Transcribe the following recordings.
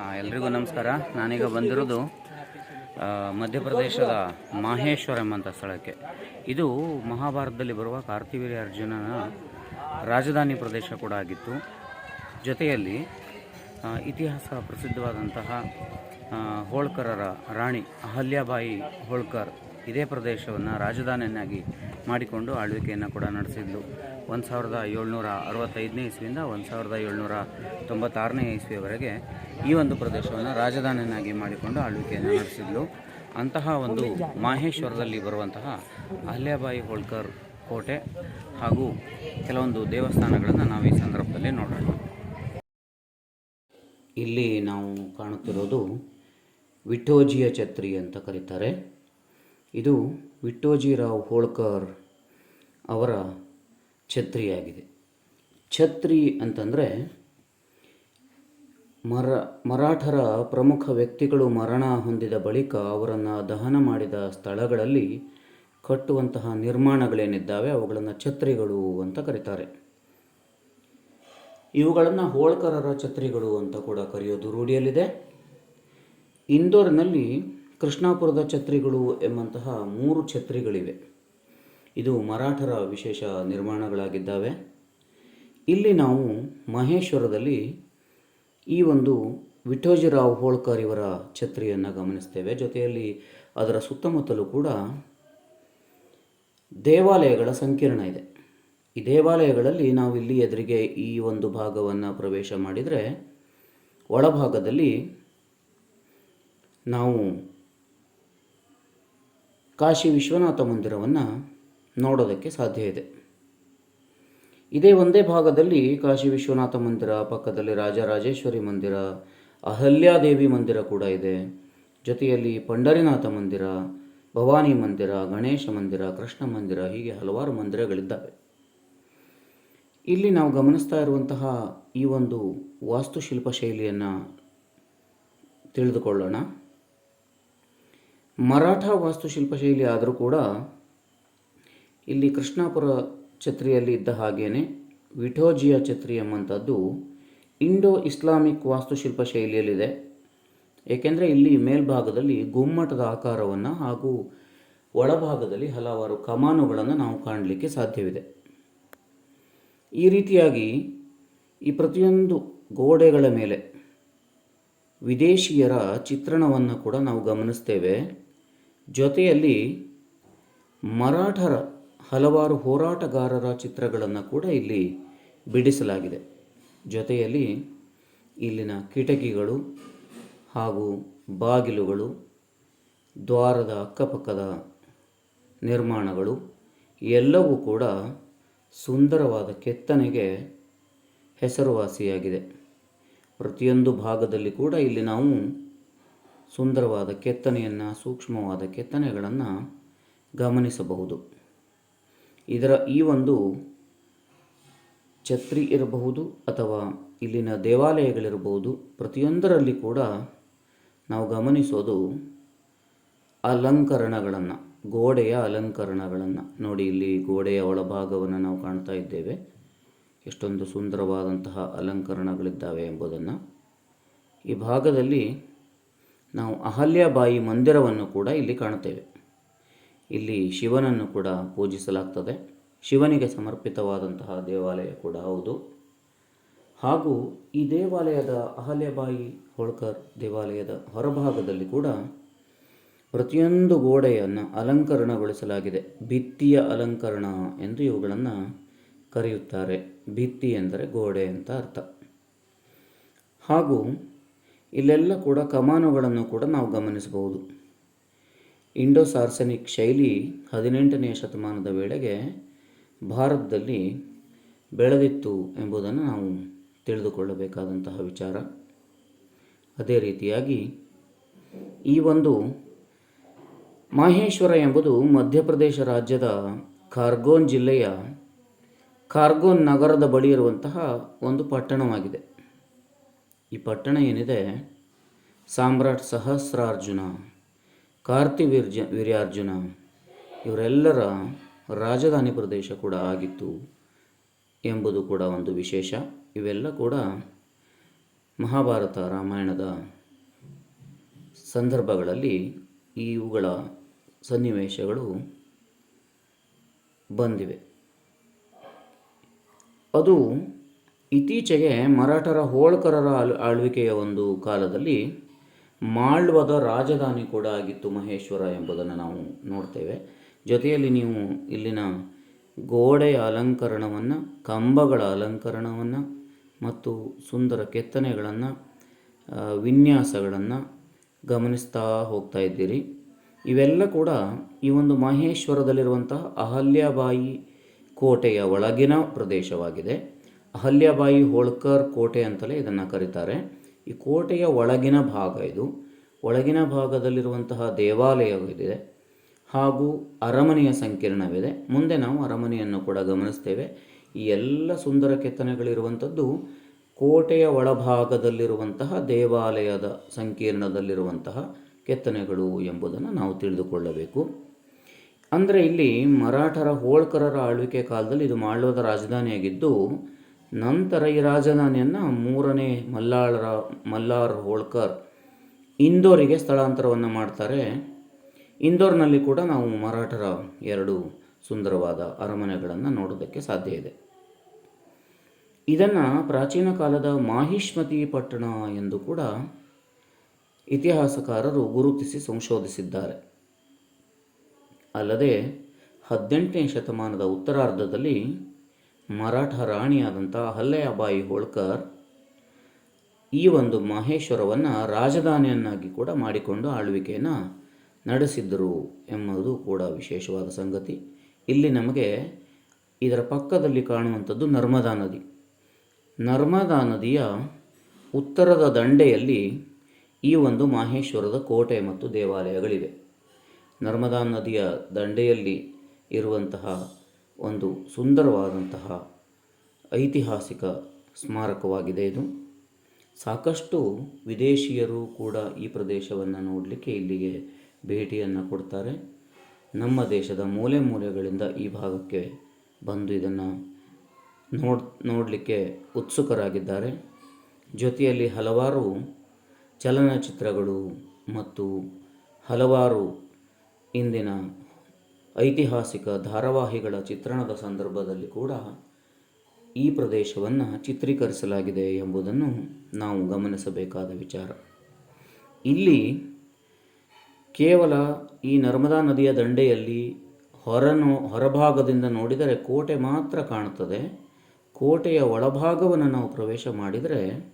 ಆ, ಎಲ್ರಿಗೂ ನಮಸ್ಕಾರ. ನಾನೀಗ ಬಂದಿರೋದು ಮಧ್ಯಪ್ರದೇಶದ ಮಾಹೇಶ್ವರಂ ಎಂಬಂಥ ಸ್ಥಳಕ್ಕೆ. ಇದು ಮಹಾಭಾರತದಲ್ಲಿ ಬರುವ ಕಾರ್ತಿವೀರ್ಯ ಅರ್ಜುನನ ರಾಜಧಾನಿ ಪ್ರದೇಶ ಕೂಡ ಆಗಿತ್ತು. ಜೊತೆಯಲ್ಲಿ ಇತಿಹಾಸ ಪ್ರಸಿದ್ಧವಾದಂತಹ ಹೋಳ್ಕರರ ರಾಣಿ ಅಹಲ್ಯಾಬಾಯಿ ಹೋಳ್ಕರ್ ಇದೇ ಪ್ರದೇಶವನ್ನು ರಾಜಧಾನಿಯನ್ನಾಗಿ ಮಾಡಿಕೊಂಡು ಆಳ್ವಿಕೆಯನ್ನು ಕೂಡ ನಡೆಸಿದ್ಲು. ಒಂದು ಸಾವಿರದ ಏಳ್ನೂರ ಅರವತ್ತೈದನೇ ಇಸ್ವಿಯಿಂದ ಒಂದು ಸಾವಿರದ ಏಳ್ನೂರ ತೊಂಬತ್ತಾರನೇ ಇಸ್ವಿಯವರೆಗೆ ಈ ಒಂದು ಪ್ರದೇಶವನ್ನು ರಾಜಧಾನಿಯನ್ನಾಗಿ ಮಾಡಿಕೊಂಡು ಆಳ್ವಿಕೆಯನ್ನು ನಡೆಸಿದ್ಲು. ಅಂತಹ ಒಂದು ಮಾಹೇಶ್ವರದಲ್ಲಿ ಬರುವಂತಹ ಅಹಲ್ಯಾಬಾಯಿ ಹೋಳ್ಕರ್ ಕೋಟೆ ಹಾಗೂ ಕೆಲವೊಂದು ದೇವಸ್ಥಾನಗಳನ್ನು ನಾವು ಈ ಸಂದರ್ಭದಲ್ಲಿ ನೋಡೋಣ. ಇಲ್ಲಿ ನಾವು ಕಾಣುತ್ತಿರೋದು ವಿಠೋಜಿಯ ಛತ್ರಿ ಅಂತ ಕರೀತಾರೆ. ಇದು ವಿಠೋಜಿರಾವ್ ಹೋಳ್ಕರ್ ಅವರ ಛತ್ರಿಯಾಗಿದೆ ಛತ್ರಿ ಅಂತಂದರೆ ಮರ, ಮರಾಠರ ಪ್ರಮುಖ ವ್ಯಕ್ತಿಗಳು ಮರಣ ಹೊಂದಿದ ಬಳಿಕ ಅವರನ್ನು ದಹನ ಮಾಡಿದ ಸ್ಥಳಗಳಲ್ಲಿ ಕಟ್ಟುವಂತಹ ನಿರ್ಮಾಣಗಳೇನಿದ್ದಾವೆ ಅವುಗಳನ್ನು ಛತ್ರಿಗಳು ಅಂತ ಕರೀತಾರೆ. ಇವುಗಳನ್ನು ಹೋಳ್ಕರರ ಛತ್ರಿಗಳು ಅಂತ ಕೂಡ ಕರೆಯೋದು ರೂಢಿಯಲ್ಲಿದೆ. ಇಂದೋರ್ನಲ್ಲಿ ಕೃಷ್ಣಾಪುರದ ಛತ್ರಿಗಳು ಎಂಬಂತಹ ಮೂರು ಛತ್ರಿಗಳಿವೆ ಇದು ಮರಾಠರ ವಿಶೇಷ ನಿರ್ಮಾಣಗಳಾಗಿದ್ದಾವೆ. ಇಲ್ಲಿ ನಾವು ಮಹೇಶ್ವರದಲ್ಲಿ ಈ ಒಂದು ವಿಠೋಜಿರಾವ್ ಹೋಳ್ಕರ್ ಇವರ ಛತ್ರಿಯನ್ನು ಗಮನಿಸ್ತೇವೆ. ಜೊತೆಯಲ್ಲಿ ಅದರ ಸುತ್ತಮುತ್ತಲೂ ಕೂಡ ದೇವಾಲಯಗಳ ಸಂಕೀರ್ಣ ಇದೆ. ಈ ದೇವಾಲಯಗಳಲ್ಲಿ ನಾವು ಇಲ್ಲಿ ಎದುರಿಗೆ ಈ ಒಂದು ಭಾಗವನ್ನು ಪ್ರವೇಶ ಮಾಡಿದರೆ ಒಳಭಾಗದಲ್ಲಿ ನಾವು ಕಾಶಿ ವಿಶ್ವನಾಥ ಮಂದಿರವನ್ನು ನೋಡೋದಕ್ಕೆ ಸಾಧ್ಯ ಇದೆ. ಇದೇ ಒಂದೇ ಭಾಗದಲ್ಲಿ ಕಾಶಿ ವಿಶ್ವನಾಥ ಮಂದಿರ, ಪಕ್ಕದಲ್ಲಿ ರಾಜರಾಜೇಶ್ವರಿ ಮಂದಿರ, ಅಹಲ್ಯಾದೇವಿ ಮಂದಿರ ಕೂಡ ಇದೆ. ಜೊತೆಯಲ್ಲಿ ಪಂಡರಿನಾಥ ಮಂದಿರ, ಭವಾನಿ ಮಂದಿರ, ಗಣೇಶ ಮಂದಿರ, ಕೃಷ್ಣ ಮಂದಿರ, ಹೀಗೆ ಹಲವಾರು ಮಂದಿರಗಳಿದ್ದಾವೆ. ಇಲ್ಲಿ ನಾವು ಗಮನಿಸ್ತಾ ಇರುವಂತಹ ಈ ಒಂದು ವಾಸ್ತುಶಿಲ್ಪ ಶೈಲಿಯನ್ನು ತಿಳಿದುಕೊಳ್ಳೋಣ. ಮರಾಠ ವಾಸ್ತುಶಿಲ್ಪ ಶೈಲಿ ಆದರೂ ಕೂಡ ಇಲ್ಲಿ ಕೃಷ್ಣಾಪುರ ಛತ್ರಿಯಲ್ಲಿ ಇದ್ದ ಹಾಗೇನೆ ವಿಠೋಜಿಯ ಛತ್ರಿ ಎಂಬಂಥದ್ದು ಇಂಡೋ ಇಸ್ಲಾಮಿಕ್ ವಾಸ್ತುಶಿಲ್ಪ ಶೈಲಿಯಲ್ಲಿದೆ. ಏಕೆಂದರೆ ಇಲ್ಲಿ ಮೇಲ್ಭಾಗದಲ್ಲಿ ಗುಮ್ಮಟದ ಆಕಾರವನ್ನು ಹಾಗೂ ಒಳಭಾಗದಲ್ಲಿ ಹಲವಾರು ಕಮಾನುಗಳನ್ನು ನಾವು ಕಾಣಲಿಕ್ಕೆ ಸಾಧ್ಯವಿದೆ. ಈ ರೀತಿಯಾಗಿ ಈ ಪ್ರತಿಯೊಂದು ಗೋಡೆಗಳ ಮೇಲೆ ವಿದೇಶಿಯರ ಚಿತ್ರಣವನ್ನು ಕೂಡ ನಾವು ಗಮನಿಸ್ತೇವೆ. ಜೊತೆಯಲ್ಲಿ ಮರಾಠರ ಹಲವಾರು ಹೋರಾಟಗಾರರ ಚಿತ್ರಗಳನ್ನು ಕೂಡ ಇಲ್ಲಿ ಬಿಡಿಸಲಾಗಿದೆ. ಜೊತೆಯಲ್ಲಿ ಇಲ್ಲಿನ ಕಿಟಕಿಗಳು ಹಾಗೂ ಬಾಗಿಲುಗಳು, ದ್ವಾರದ ಅಕ್ಕಪಕ್ಕದ ನಿರ್ಮಾಣಗಳು ಎಲ್ಲವೂ ಕೂಡ ಸುಂದರವಾದ ಕೆತ್ತನೆಗೆ ಹೆಸರುವಾಸಿಯಾಗಿದೆ. ಪ್ರತಿಯೊಂದು ಭಾಗದಲ್ಲಿ ಕೂಡ ಇಲ್ಲಿ ನಾವು ಸುಂದರವಾದ ಕೆತ್ತನೆಯನ್ನು, ಸೂಕ್ಷ್ಮವಾದ ಕೆತ್ತನೆಗಳನ್ನು ಗಮನಿಸಬಹುದು. ಇದರ ಈ ಒಂದು ಛತ್ರಿ ಇರಬಹುದು ಅಥವಾ ಇಲ್ಲಿನ ದೇವಾಲಯಗಳಿರಬಹುದು, ಪ್ರತಿಯೊಂದರಲ್ಲಿ ಕೂಡ ನಾವು ಗಮನಿಸೋದು ಅಲಂಕರಣಗಳನ್ನು, ಗೋಡೆಯ ಅಲಂಕರಣಗಳನ್ನು. ನೋಡಿ, ಇಲ್ಲಿ ಗೋಡೆಯ ಒಳಭಾಗವನ್ನು ನಾವು ಕಾಣ್ತಾ ಇದ್ದೇವೆ. ಎಷ್ಟೊಂದು ಸುಂದರವಾದಂತಹ ಅಲಂಕರಣಗಳಿದ್ದಾವೆ ಎಂಬುದನ್ನು. ಈ ಭಾಗದಲ್ಲಿ ನಾವು ಅಹಲ್ಯಾಬಾಯಿ ಮಂದಿರವನ್ನು ಕೂಡ ಇಲ್ಲಿ ಕಾಣುತ್ತೇವೆ. ಇಲ್ಲಿ ಶಿವನನ್ನು ಕೂಡ ಪೂಜಿಸಲಾಗ್ತದೆ. ಶಿವನಿಗೆ ಸಮರ್ಪಿತವಾದಂತಹ ದೇವಾಲಯ ಕೂಡ ಹೌದು. ಹಾಗೂ ಈ ದೇವಾಲಯದ ಅಹಲ್ಯಬಾಯಿ ಹೋಳ್ಕರ್ ದೇವಾಲಯದ ಹೊರಭಾಗದಲ್ಲಿ ಕೂಡ ಪ್ರತಿಯೊಂದು ಗೋಡೆಯನ್ನು ಅಲಂಕರಣಗೊಳಿಸಲಾಗಿದೆ. ಭಿತ್ತಿಯ ಅಲಂಕರಣ ಎಂದು ಇವುಗಳನ್ನು ಕರೆಯುತ್ತಾರೆ. ಭಿತ್ತಿ ಎಂದರೆ ಗೋಡೆ ಅಂತ ಅರ್ಥ. ಹಾಗೂ ಇಲ್ಲೆಲ್ಲ ಕೂಡ ಕಮಾನುಗಳನ್ನು ಕೂಡ ನಾವು ಗಮನಿಸಬಹುದು. ಇಂಡೋ ಸಾರ್ಸನಿಕ್ ಶೈಲಿ ಹದಿನೆಂಟನೆಯ ಶತಮಾನದ ವೇಳೆಗೆ ಭಾರತದಲ್ಲಿ ಬೆಳೆದಿತ್ತು ಎಂಬುದನ್ನು ನಾವು ತಿಳಿದುಕೊಳ್ಳಬೇಕಾದಂತಹ ವಿಚಾರ. ಅದೇ ರೀತಿಯಾಗಿ ಈ ಒಂದು ಮಾಹೇಶ್ವರ ಎಂಬುದು ಮಧ್ಯಪ್ರದೇಶ ರಾಜ್ಯದ ಖಾರ್ಗೋನ್ ಜಿಲ್ಲೆಯ ಖಾರ್ಗೋನ್ ನಗರದ ಬಳಿ ಇರುವಂತಹ ಒಂದು ಪಟ್ಟಣವಾಗಿದೆ. ಈ ಪಟ್ಟಣ ಏನಿದೆ? ಸಾಮ್ರಾಟ್ ಸಹಸ್ರಾರ್ಜುನ ಕಾರ್ತಿವೀರ್ಜ ವೀರ್ಯಾರ್ಜುನ, ಇವರೆಲ್ಲರ ರಾಜಧಾನಿ ಪ್ರದೇಶ ಕೂಡ ಆಗಿತ್ತು ಎಂಬುದು ಕೂಡ ಒಂದು ವಿಶೇಷ. ಇವೆಲ್ಲ ಕೂಡ ಮಹಾಭಾರತ ರಾಮಾಯಣದ ಸಂದರ್ಭಗಳಲ್ಲಿ ಇವುಗಳ ಸನ್ನಿವೇಶಗಳು ಬಂದಿವೆ. ಅದು ಇತ್ತೀಚೆಗೆ ಮರಾಠರ ಹೋಳ್ಕರರ ಆಳ್ ಆಳ್ವಿಕೆಯ ಒಂದು ಕಾಲದಲ್ಲಿ ಮಾಳ್ವದ ರಾಜಧಾನಿ ಕೂಡ ಆಗಿತ್ತು ಮಹೇಶ್ವರ ಎಂಬುದನ್ನು ನಾವು ನೋಡ್ತೇವೆ. ಜೊತೆಯಲ್ಲಿ ನೀವು ಇಲ್ಲಿನ ಗೋಡೆಯ ಅಲಂಕರಣವನ್ನು, ಕಂಬಗಳ ಅಲಂಕರಣವನ್ನು ಮತ್ತು ಸುಂದರ ಕೆತ್ತನೆಗಳನ್ನು ವಿನ್ಯಾಸಗಳನ್ನು ಗಮನಿಸ್ತಾ ಹೋಗ್ತಾ ಇದ್ದೀರಿ. ಇವೆಲ್ಲ ಕೂಡ ಈ ಒಂದು ಮಹೇಶ್ವರದಲ್ಲಿರುವಂತಹ ಅಹಲ್ಯಬಾಯಿ ಕೋಟೆಯ ಒಳಗಿನ ಪ್ರದೇಶವಾಗಿದೆ. ಅಹಲ್ಯಬಾಯಿ ಹೋಳ್ಕರ್ ಕೋಟೆ ಅಂತಲೇ ಇದನ್ನು ಕರೀತಾರೆ. ಈ ಕೋಟೆಯ ಒಳಗಿನ ಭಾಗ ಇದು. ಒಳಗಿನ ಭಾಗದಲ್ಲಿರುವಂತಹ ದೇವಾಲಯವಿದೆ ಹಾಗೂ ಅರಮನೆಯ ಸಂಕೀರ್ಣವಿದೆ. ಮುಂದೆ ನಾವು ಅರಮನೆಯನ್ನು ಕೂಡ ಗಮನಿಸ್ತೇವೆ. ಈ ಎಲ್ಲ ಸುಂದರ ಕೆತ್ತನೆಗಳಿರುವಂಥದ್ದು ಕೋಟೆಯ ಒಳಭಾಗದಲ್ಲಿರುವಂತಹ ದೇವಾಲಯದ ಸಂಕೀರ್ಣದಲ್ಲಿರುವಂತಹ ಕೆತ್ತನೆಗಳು ಎಂಬುದನ್ನು ನಾವು ತಿಳಿದುಕೊಳ್ಳಬೇಕು. ಅಂದರೆ ಇಲ್ಲಿ ಮರಾಠರ ಹೋಳ್ಕರರ ಆಳ್ವಿಕೆ ಕಾಲದಲ್ಲಿ ಇದು ಮಾಳ್ವದ ರಾಜಧಾನಿಯಾಗಿದ್ದು ನಂತರ ಈ ರಾಜಧಾನಿಯನ್ನು ಮೂರನೇ ಮಲ್ಲಾಳರ, ಮಲ್ಲಾರ್ ಹೋಳ್ಕರ್ ಇಂದೋರಿಗೆ ಸ್ಥಳಾಂತರವನ್ನು ಮಾಡ್ತಾರೆ. ಇಂದೋರ್ನಲ್ಲಿ ಕೂಡ ನಾವು ಮರಾಠರ ಎರಡು ಸುಂದರವಾದ ಅರಮನೆಗಳನ್ನು ನೋಡೋದಕ್ಕೆ ಸಾಧ್ಯ ಇದೆ. ಇದನ್ನು ಪ್ರಾಚೀನ ಕಾಲದ ಮಾಹಿಷ್ಮತಿ ಪಟ್ಟಣ ಎಂದು ಕೂಡ ಇತಿಹಾಸಕಾರರು ಗುರುತಿಸಿ ಸಂಶೋಧಿಸಿದ್ದಾರೆ. ಅಲ್ಲದೆ ಹದಿನೆಂಟನೇ ಶತಮಾನದ ಉತ್ತರಾರ್ಧದಲ್ಲಿ ಮರಾಠ ರಾಣಿಯಾದಂಥ ಹಲ್ಲೆಯಾಬಾಯಿ ಹೋಳ್ಕರ್ ಈ ಒಂದು ಮಹೇಶ್ವರವನ್ನು ರಾಜಧಾನಿಯನ್ನಾಗಿ ಕೂಡ ಮಾಡಿಕೊಂಡು ಆಳ್ವಿಕೆಯನ್ನು ನಡೆಸಿದ್ದರು ಎಂಬುದು ಕೂಡ ವಿಶೇಷವಾದ ಸಂಗತಿ. ಇಲ್ಲಿ ನಮಗೆ ಇದರ ಪಕ್ಕದಲ್ಲಿ ಕಾಣುವಂಥದ್ದು ನರ್ಮದಾ ನದಿ. ನರ್ಮದಾ ನದಿಯ ಉತ್ತರದ ದಂಡೆಯಲ್ಲಿ ಈ ಒಂದು ಮಾಹೇಶ್ವರದ ಕೋಟೆ ಮತ್ತು ದೇವಾಲಯಗಳಿವೆ. ನರ್ಮದಾ ನದಿಯ ದಂಡೆಯಲ್ಲಿ ಇರುವಂತಹ ಒಂದು ಸುಂದರವಾದಂತಹ ಐತಿಹಾಸಿಕ ಸ್ಮಾರಕವಾಗಿದೆ ಇದು. ಸಾಕಷ್ಟು ವಿದೇಶಿಯರು ಕೂಡ ಈ ಪ್ರದೇಶವನ್ನು ನೋಡಲಿಕ್ಕೆ ಇಲ್ಲಿಗೆ ಭೇಟಿಯನ್ನು ಕೊಡ್ತಾರೆ. ನಮ್ಮ ದೇಶದ ಮೂಲೆ ಮೂಲೆಗಳಿಂದ ಈ ಭಾಗಕ್ಕೆ ಬಂದು ಇದನ್ನು ನೋಡ್, ನೋಡಲಿಕ್ಕೆ ಉತ್ಸುಕರಾಗಿದ್ದಾರೆ. ಜೊತೆಯಲ್ಲಿ ಹಲವಾರು ಚಲನಚಿತ್ರಗಳು ಮತ್ತು ಹಲವಾರು ಇಂದಿನ ಐತಿಹಾಸಿಕ ಧಾರಾವಾಹಿಗಳ ಚಿತ್ರಣದ ಸಂದರ್ಭದಲ್ಲಿ ಕೂಡ ಈ ಪ್ರದೇಶವನ್ನು ಚಿತ್ರೀಕರಿಸಲಾಗಿದೆ ಎಂಬುದನ್ನು ನಾವು ಗಮನಿಸಬೇಕಾದ ವಿಚಾರ. ಇಲ್ಲಿ ಕೇವಲ ಈ ನರ್ಮದಾ ನದಿಯ ದಂಡೆಯಲ್ಲಿ ಹೊರನೋ, ಹೊರಭಾಗದಿಂದ ನೋಡಿದರೆ ಕೋಟೆ ಮಾತ್ರ ಕಾಣುತ್ತದೆ. ಕೋಟೆಯ ಒಳಭಾಗವನ್ನು ನಾವು ಪ್ರವೇಶ ಮಾಡಿದರೆ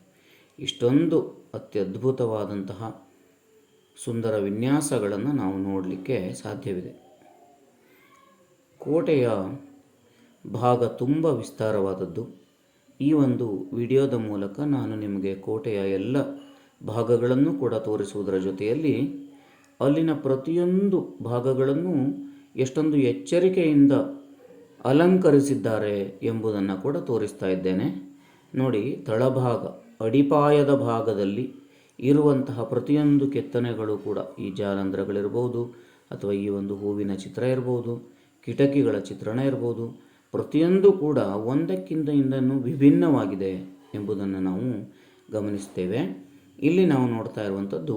ಇಷ್ಟೊಂದು ಅತ್ಯದ್ಭುತವಾದಂತಹ ಸುಂದರ ವಿನ್ಯಾಸಗಳನ್ನು ನಾವು ನೋಡಲಿಕ್ಕೆ ಸಾಧ್ಯವಿದೆ. ಕೋಟೆಯ ಭಾಗ ತುಂಬ ವಿಸ್ತಾರವಾದದ್ದು. ಈ ಒಂದು ವಿಡಿಯೋದ ಮೂಲಕ ನಾನು ನಿಮಗೆ ಕೋಟೆಯ ಎಲ್ಲ ಭಾಗಗಳನ್ನು ಕೂಡ ತೋರಿಸುವುದರ ಜೊತೆಯಲ್ಲಿ ಅಲ್ಲಿನ ಪ್ರತಿಯೊಂದು ಭಾಗಗಳನ್ನು ಎಷ್ಟೊಂದು ಎಚ್ಚರಿಕೆಯಿಂದ ಅಲಂಕರಿಸಿದ್ದಾರೆ ಎಂಬುದನ್ನು ಕೂಡ ತೋರಿಸ್ತಾ ಇದ್ದೇನೆ. ನೋಡಿ, ತಳಭಾಗ, ಅಡಿಪಾಯದ ಭಾಗದಲ್ಲಿ ಇರುವಂತಹ ಪ್ರತಿಯೊಂದು ಕೆತ್ತನೆಗಳು ಕೂಡ ಈ ಜಾಲಂಧ್ರಗಳಿರ್ಬೋದು ಅಥವಾ ಈ ಒಂದು ಹೂವಿನ ಚಿತ್ರ ಇರ್ಬೋದು. ಕಿಟಕಿಗಳ ಚಿತ್ರಣ ಇರ್ಬೋದು. ಪ್ರತಿಯೊಂದು ಕೂಡ ಒಂದಕ್ಕಿಂತ ಇಂದನ್ನು ವಿಭಿನ್ನವಾಗಿದೆ ಎಂಬುದನ್ನು ನಾವು ಗಮನಿಸ್ತೇವೆ ಇಲ್ಲಿ ನಾವು ನೋಡ್ತಾ ಇರುವಂಥದ್ದು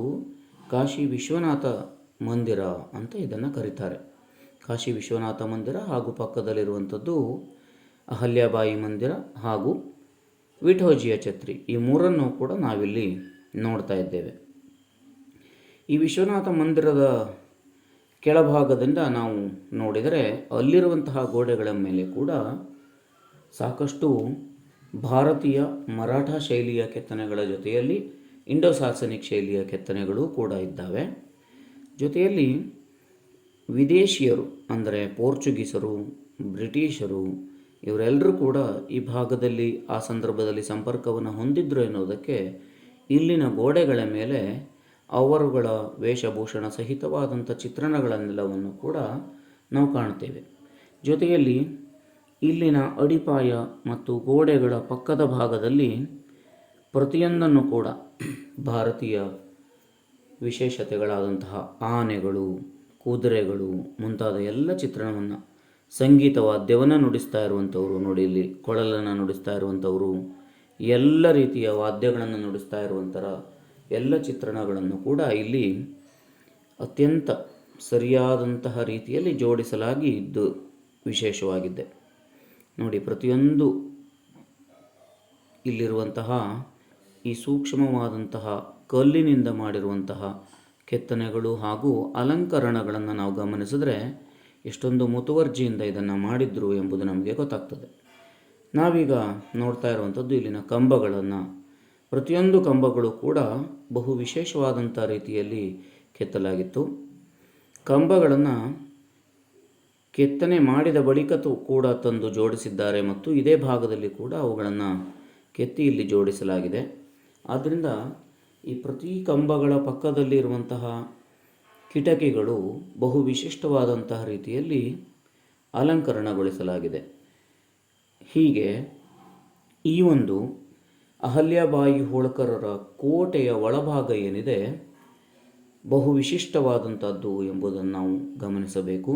ಕಾಶಿ ವಿಶ್ವನಾಥ ಮಂದಿರ ಅಂತ ಇದನ್ನು ಕರೀತಾರೆ. ಕಾಶಿ ವಿಶ್ವನಾಥ ಮಂದಿರ ಹಾಗೂ ಪಕ್ಕದಲ್ಲಿರುವಂಥದ್ದು ಅಹಲ್ಯಾಬಾಯಿ ಮಂದಿರ ಹಾಗೂ ವಿಠೋಜಿಯ ಛತ್ರಿ. ಈ ಮೂರನ್ನು ಕೂಡ ನಾವಿಲ್ಲಿ ನೋಡ್ತಾ ಇದ್ದೇವೆ. ಈ ವಿಶ್ವನಾಥ ಮಂದಿರದ ಕೆಳಭಾಗದಿಂದ ನಾವು ನೋಡಿದರೆ ಅಲ್ಲಿರುವಂತಹ ಗೋಡೆಗಳ ಮೇಲೆ ಕೂಡ ಸಾಕಷ್ಟು ಭಾರತೀಯ ಮರಾಠ ಶೈಲಿಯ ಕೆತ್ತನೆಗಳ ಜೊತೆಯಲ್ಲಿ ಇಂಡೋ ಸಾಸನಿಕ್ ಶೈಲಿಯ ಕೆತ್ತನೆಗಳು ಕೂಡ ಇದ್ದಾವೆ. ಜೊತೆಯಲ್ಲಿ ವಿದೇಶಿಯರು, ಅಂದರೆ ಪೋರ್ಚುಗೀಸರು, ಬ್ರಿಟಿಷರು, ಇವರೆಲ್ಲರೂ ಕೂಡ ಈ ಭಾಗದಲ್ಲಿ ಆ ಸಂದರ್ಭದಲ್ಲಿ ಸಂಪರ್ಕವನ್ನು ಹೊಂದಿದ್ರು ಎನ್ನುವುದಕ್ಕೆ ಇಲ್ಲಿನ ಗೋಡೆಗಳ ಮೇಲೆ ಅವರುಗಳ ವೇಷಭೂಷಣ ಸಹಿತವಾದಂಥ ಚಿತ್ರಣಗಳನ್ನೆಲ್ಲವನ್ನು ಕೂಡ ನಾವು ಕಾಣ್ತೇವೆ ಜೊತೆಯಲ್ಲಿ ಇಲ್ಲಿನ ಅಡಿಪಾಯ ಮತ್ತು ಗೋಡೆಗಳ ಪಕ್ಕದ ಭಾಗದಲ್ಲಿ ಪ್ರತಿಯೊಂದನ್ನು ಕೂಡ ಭಾರತೀಯ ವಿಶೇಷತೆಗಳಾದಂತಹ ಆನೆಗಳು, ಕುದುರೆಗಳು ಮುಂತಾದ ಎಲ್ಲ ಚಿತ್ರಣವನ್ನು ಸಂಗೀತ ವಾದ್ಯವನ್ನು ನುಡಿಸ್ತಾ ಇರುವಂಥವರು ನೋಡಿ ಇಲ್ಲಿ ಕೊಳಲನ್ನು ನುಡಿಸ್ತಾ ಇರುವಂಥವರು ಎಲ್ಲ ರೀತಿಯ ವಾದ್ಯಗಳನ್ನು ನುಡಿಸ್ತಾ ಇರುವಂಥರ ಎಲ್ಲ ಚಿತ್ರಣಗಳನ್ನು ಕೂಡ ಇಲ್ಲಿ ಅತ್ಯಂತ ಸರಿಯಾದಂತಹ ರೀತಿಯಲ್ಲಿ ಜೋಡಿಸಲಾಗಿ ಇದ್ದು ವಿಶೇಷವಾಗಿದೆ. ನೋಡಿ, ಪ್ರತಿಯೊಂದು ಇಲ್ಲಿರುವಂತಹ ಈ ಸೂಕ್ಷ್ಮವಾದಂತಹ ಕಲ್ಲಿನಿಂದ ಮಾಡಿರುವಂತಹ ಕೆತ್ತನೆಗಳು ಹಾಗೂ ಅಲಂಕರಣಗಳನ್ನು ನಾವು ಗಮನಿಸಿದ್ರೆ ಎಷ್ಟೊಂದು ಮುತುವರ್ಜಿಯಿಂದ ಇದನ್ನು ಮಾಡಿದ್ರು ಎಂಬುದು ನಮಗೆ ಗೊತ್ತಾಗ್ತದೆ. ನಾವೀಗ ನೋಡ್ತಾ ಇರುವಂಥದ್ದು ಇಲ್ಲಿನ ಕಂಬಗಳನ್ನು ಪ್ರತಿಯೊಂದು ಕಂಬಗಳು ಕೂಡ ಬಹು ವಿಶೇಷವಾದಂಥ ರೀತಿಯಲ್ಲಿ ಕೆತ್ತಲಾಗಿತ್ತು. ಕಂಬಗಳನ್ನು ಕೆತ್ತನೆ ಮಾಡಿದ ಬಳಿಕ ಕೂಡ ತಂದು ಜೋಡಿಸಿದ್ದಾರೆ ಮತ್ತು ಇದೇ ಭಾಗದಲ್ಲಿ ಕೂಡ ಅವುಗಳನ್ನು ಕೆತ್ತಿ ಇಲ್ಲಿ ಜೋಡಿಸಲಾಗಿದೆ. ಆದ್ದರಿಂದ ಈ ಪ್ರತಿ ಕಂಬಗಳ ಪಕ್ಕದಲ್ಲಿರುವಂತಹ ಕಿಟಕಿಗಳು ಬಹು ವಿಶಿಷ್ಟವಾದಂತಹ ರೀತಿಯಲ್ಲಿ ಅಲಂಕರಣಗೊಳಿಸಲಾಗಿದೆ. ಹೀಗೆ ಈ ಒಂದು ಅಹಲ್ಯಾಬಾಯಿ ಹೋಳ್ಕರರ ಕೋಟೆಯ ಒಳಭಾಗ ಏನಿದೆ, ಬಹು ವಿಶಿಷ್ಟವಾದಂಥದ್ದು ಎಂಬುದನ್ನು ನಾವು ಗಮನಿಸಬೇಕು.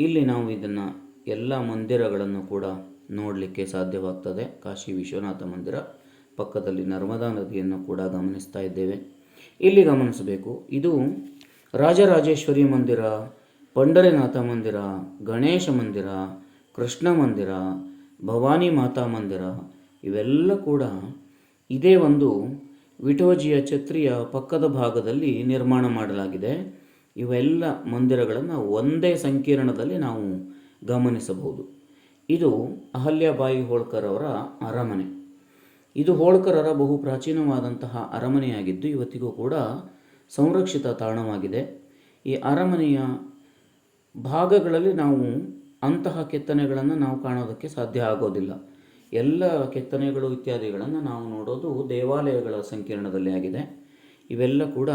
ಇಲ್ಲಿ ನಾವು ಇದನ್ನು ಎಲ್ಲ ಮಂದಿರಗಳನ್ನು ಕೂಡ ನೋಡಲಿಕ್ಕೆ ಸಾಧ್ಯವಾಗ್ತದೆ. ಕಾಶಿ ವಿಶ್ವನಾಥ ಮಂದಿರ ಪಕ್ಕದಲ್ಲಿ ನರ್ಮದಾ ನದಿಯನ್ನು ಕೂಡ ಗಮನಿಸ್ತಾ ಇದ್ದೇವೆ. ಇಲ್ಲಿ ಗಮನಿಸಬೇಕು, ಇದು ರಾಜರಾಜೇಶ್ವರಿ ಮಂದಿರ, ಪಂಡರಿನಾಥ ಮಂದಿರ, ಗಣೇಶ ಮಂದಿರ, ಕೃಷ್ಣ ಮಂದಿರ, ಭವಾನಿ ಮಾತಾ ಮಂದಿರ ಇವೆಲ್ಲ ಕೂಡ ಇದೇ ಒಂದು ವಿಠೋಜಿಯ ಛತ್ರಿಯ ಪಕ್ಕದ ಭಾಗದಲ್ಲಿ ನಿರ್ಮಾಣ ಮಾಡಲಾಗಿದೆ. ಇವೆಲ್ಲ ಮಂದಿರಗಳನ್ನು ಒಂದೇ ಸಂಕೀರ್ಣದಲ್ಲಿ ನಾವು ಗಮನಿಸಬಹುದು. ಇದು ಅಹಲ್ಯಾಬಾಯಿ ಹೋಳ್ಕರ್ ಅವರ ಅರಮನೆ. ಇದು ಹೋಳ್ಕರರ ಬಹು ಪ್ರಾಚೀನವಾದಂತಹ ಅರಮನೆಯಾಗಿದ್ದು ಇವತ್ತಿಗೂ ಕೂಡ ಸಂರಕ್ಷಿತ ತಾಣವಾಗಿದೆ. ಈ ಅರಮನೆಯ ಭಾಗಗಳಲ್ಲಿ ನಾವು ಅಂತಹ ಕೆತ್ತನೆಗಳನ್ನು ನಾವು ಕಾಣೋದಕ್ಕೆ ಸಾಧ್ಯ ಆಗೋದಿಲ್ಲ. ಎಲ್ಲ ಕೆತ್ತನೆಗಳು ಇತ್ಯಾದಿಗಳನ್ನು ನಾವು ನೋಡೋದು ದೇವಾಲಯಗಳ ಸಂಕೀರ್ಣದಲ್ಲಿ ಆಗಿದೆ. ಇವೆಲ್ಲ ಕೂಡ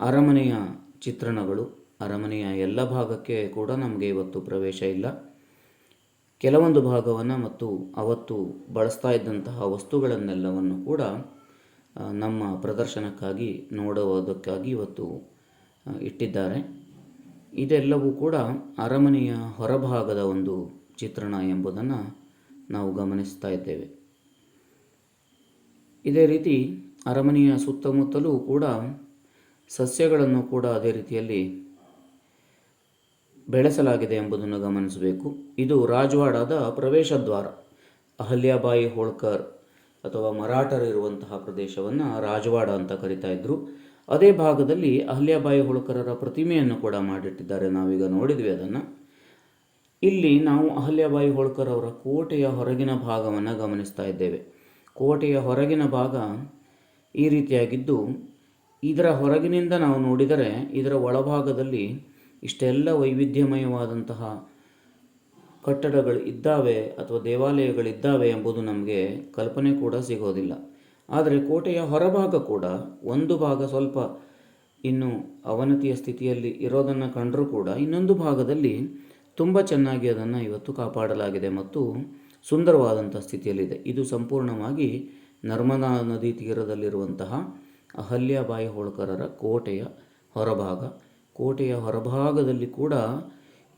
ಅರಮನೆಯ ಚಿತ್ರಣಗಳು. ಅರಮನೆಯ ಎಲ್ಲ ಭಾಗಕ್ಕೆ ಕೂಡ ನಮಗೆ ಇವತ್ತು ಪ್ರವೇಶ ಇಲ್ಲ. ಕೆಲವೊಂದು ಭಾಗವನ್ನು ಮತ್ತು ಅವತ್ತು ಬಳಸ್ತಾ ಇದ್ದಂತಹ ವಸ್ತುಗಳನ್ನೆಲ್ಲವನ್ನು ಕೂಡ ನಮ್ಮ ಪ್ರದರ್ಶನಕ್ಕಾಗಿ ನೋಡುವುದಕ್ಕಾಗಿ ಇವತ್ತು ಇಟ್ಟಿದ್ದಾರೆ. ಇದೆಲ್ಲವೂ ಕೂಡ ಅರಮನೆಯ ಹೊರಭಾಗದ ಒಂದು ಚಿತ್ರಣ ಎಂಬುದನ್ನು ನಾವು ಗಮನಿಸ್ತಾ ಇದ್ದೇವೆ. ಇದೇ ರೀತಿ ಅರಮನೆಯ ಸುತ್ತಮುತ್ತಲೂ ಕೂಡ ಸಸ್ಯಗಳನ್ನು ಕೂಡ ಅದೇ ರೀತಿಯಲ್ಲಿ ಬೆಳೆಸಲಾಗಿದೆ ಎಂಬುದನ್ನು ಗಮನಿಸಬೇಕು. ಇದು ರಾಜವಾಡದ ಪ್ರವೇಶ ದ್ವಾರ. ಅಹಲ್ಯಾಬಾಯಿ ಹೋಳ್ಕರ್ ಅಥವಾ ಮರಾಠರು ಇರುವಂತಹ ಪ್ರದೇಶವನ್ನು ರಾಜವಾಡ ಅಂತ ಕರಿತಾ ಇದ್ದರು ಅದೇ ಭಾಗದಲ್ಲಿ ಅಹಲ್ಯಾಬಾಯಿ ಹೋಳ್ಕರರ ಪ್ರತಿಮೆಯನ್ನು ಕೂಡ ಮಾಡಿಟ್ಟಿದ್ದಾರೆ. ನಾವೀಗ ನೋಡಿದ್ವಿ ಅದನ್ನು. ಇಲ್ಲಿ ನಾವು ಅಹಲ್ಯಬಾಯಿ ಹೋಳ್ಕರ್ ಅವರ ಕೋಟೆಯ ಹೊರಗಿನ ಭಾಗವನ್ನು ಗಮನಿಸ್ತಾ ಇದ್ದೇವೆ. ಕೋಟೆಯ ಹೊರಗಿನ ಭಾಗ ಈ ರೀತಿಯಾಗಿದ್ದು, ಇದರ ಹೊರಗಿನಿಂದ ನಾವು ನೋಡಿದರೆ ಇದರ ಒಳಭಾಗದಲ್ಲಿ ಇಷ್ಟೆಲ್ಲ ವೈವಿಧ್ಯಮಯವಾದಂತಹ ಕಟ್ಟಡಗಳು ಇದ್ದಾವೆ ಅಥವಾ ದೇವಾಲಯಗಳಿದ್ದಾವೆ ಎಂಬುದು ನಮಗೆ ಕಲ್ಪನೆ ಕೂಡ ಸಿಗೋದಿಲ್ಲ. ಆದರೆ ಕೋಟೆಯ ಹೊರಭಾಗ ಕೂಡ ಒಂದು ಭಾಗ ಸ್ವಲ್ಪ ಇನ್ನು ಅವನತಿಯ ಸ್ಥಿತಿಯಲ್ಲಿ ಇರೋದನ್ನು ಕಂಡರೂ ಕೂಡ ಇನ್ನೊಂದು ಭಾಗದಲ್ಲಿ ತುಂಬ ಚೆನ್ನಾಗಿ ಅದನ್ನು ಇವತ್ತು ಕಾಪಾಡಲಾಗಿದೆ ಮತ್ತು ಸುಂದರವಾದಂಥ ಸ್ಥಿತಿಯಲ್ಲಿದೆ. ಇದು ಸಂಪೂರ್ಣವಾಗಿ ನರ್ಮದಾ ನದಿ ತೀರದಲ್ಲಿರುವಂತಹ ಅಹಲ್ಯಾಬಾಯಿ ಹೋಳ್ಕರರ ಕೋಟೆಯ ಹೊರಭಾಗ. ಕೋಟೆಯ ಹೊರಭಾಗದಲ್ಲಿ ಕೂಡ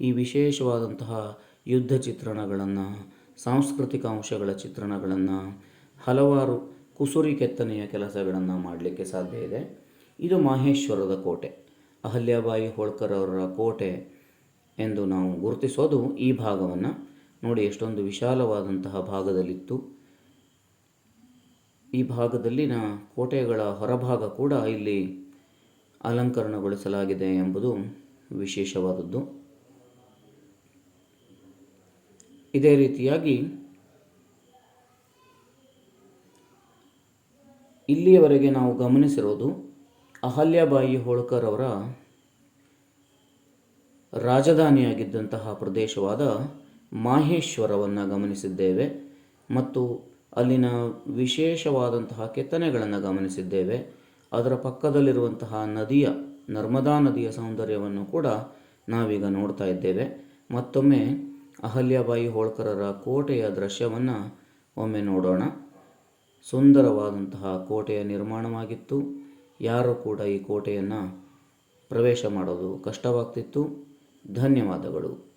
ಈ ವಿಶೇಷವಾದಂತಹ ಯುದ್ಧ ಚಿತ್ರಣಗಳನ್ನು, ಸಾಂಸ್ಕೃತಿಕ ಅಂಶಗಳ ಚಿತ್ರಣಗಳನ್ನು, ಹಲವಾರು ಕುಸುರಿ ಕೆತ್ತನೆಯ ಕೆಲಸಗಳನ್ನು ಮಾಡಲಿಕ್ಕೆ ಸಾಧ್ಯ ಇದೆ. ಇದು ಮಾಹೇಶ್ವರದ ಕೋಟೆ. ಅಹಲ್ಯಾಬಾಯಿ ಹೋಳ್ಕರ್ ಕೋಟೆ ಎಂದು ನಾವು ಗುರುತಿಸೋದು ಈ ಭಾಗವನ್ನು ನೋಡಿ, ಎಷ್ಟೊಂದು ವಿಶಾಲವಾದಂತಹ ಭಾಗದಲ್ಲಿತ್ತು. ಈ ಭಾಗದಲ್ಲಿನ ಕೋಟೆಗಳ ಹೊರಭಾಗ ಕೂಡ ಇಲ್ಲಿ ಅಲಂಕರಣಗೊಳಿಸಲಾಗಿದೆ ಎಂಬುದು ವಿಶೇಷವಾದದ್ದು. ಇದೇ ರೀತಿಯಾಗಿ ಇಲ್ಲಿಯವರೆಗೆ ನಾವು ಗಮನಿಸಿರೋದು ಅಹಲ್ಯಾಬಾಯಿ ಹೋಳ್ಕರ್ ಅವರ ರಾಜಧಾನಿಯಾಗಿದ್ದಂತಹ ಪ್ರದೇಶವಾದ ಮಾಹೇಶ್ವರವನ್ನು ಗಮನಿಸಿದ್ದೇವೆ ಮತ್ತು ಅಲ್ಲಿನ ವಿಶೇಷವಾದಂತಹ ಕೆತ್ತನೆಗಳನ್ನು ಗಮನಿಸಿದ್ದೇವೆ. ಅದರ ಪಕ್ಕದಲ್ಲಿರುವಂತಹ ನದಿಯ, ನರ್ಮದಾ ನದಿಯ ಸೌಂದರ್ಯವನ್ನು ಕೂಡ ನಾವೀಗ ನೋಡ್ತಾ ಇದ್ದೇವೆ. ಮತ್ತೊಮ್ಮೆ ಅಹಲ್ಯಾಬಾಯಿ ಹೋಳ್ಕರರ ಕೋಟೆಯ ದೃಶ್ಯವನ್ನು ಒಮ್ಮೆ ನೋಡೋಣ. ಸುಂದರವಾದಂತಹ ಕೋಟೆಯ ನಿರ್ಮಾಣವಾಗಿತ್ತು. ಯಾರು ಕೂಡ ಈ ಕೋಟೆಯನ್ನು ಪ್ರವೇಶ ಮಾಡೋದು ಕಷ್ಟವಾಗ್ತಿತ್ತು. ಧನ್ಯವಾದಗಳು.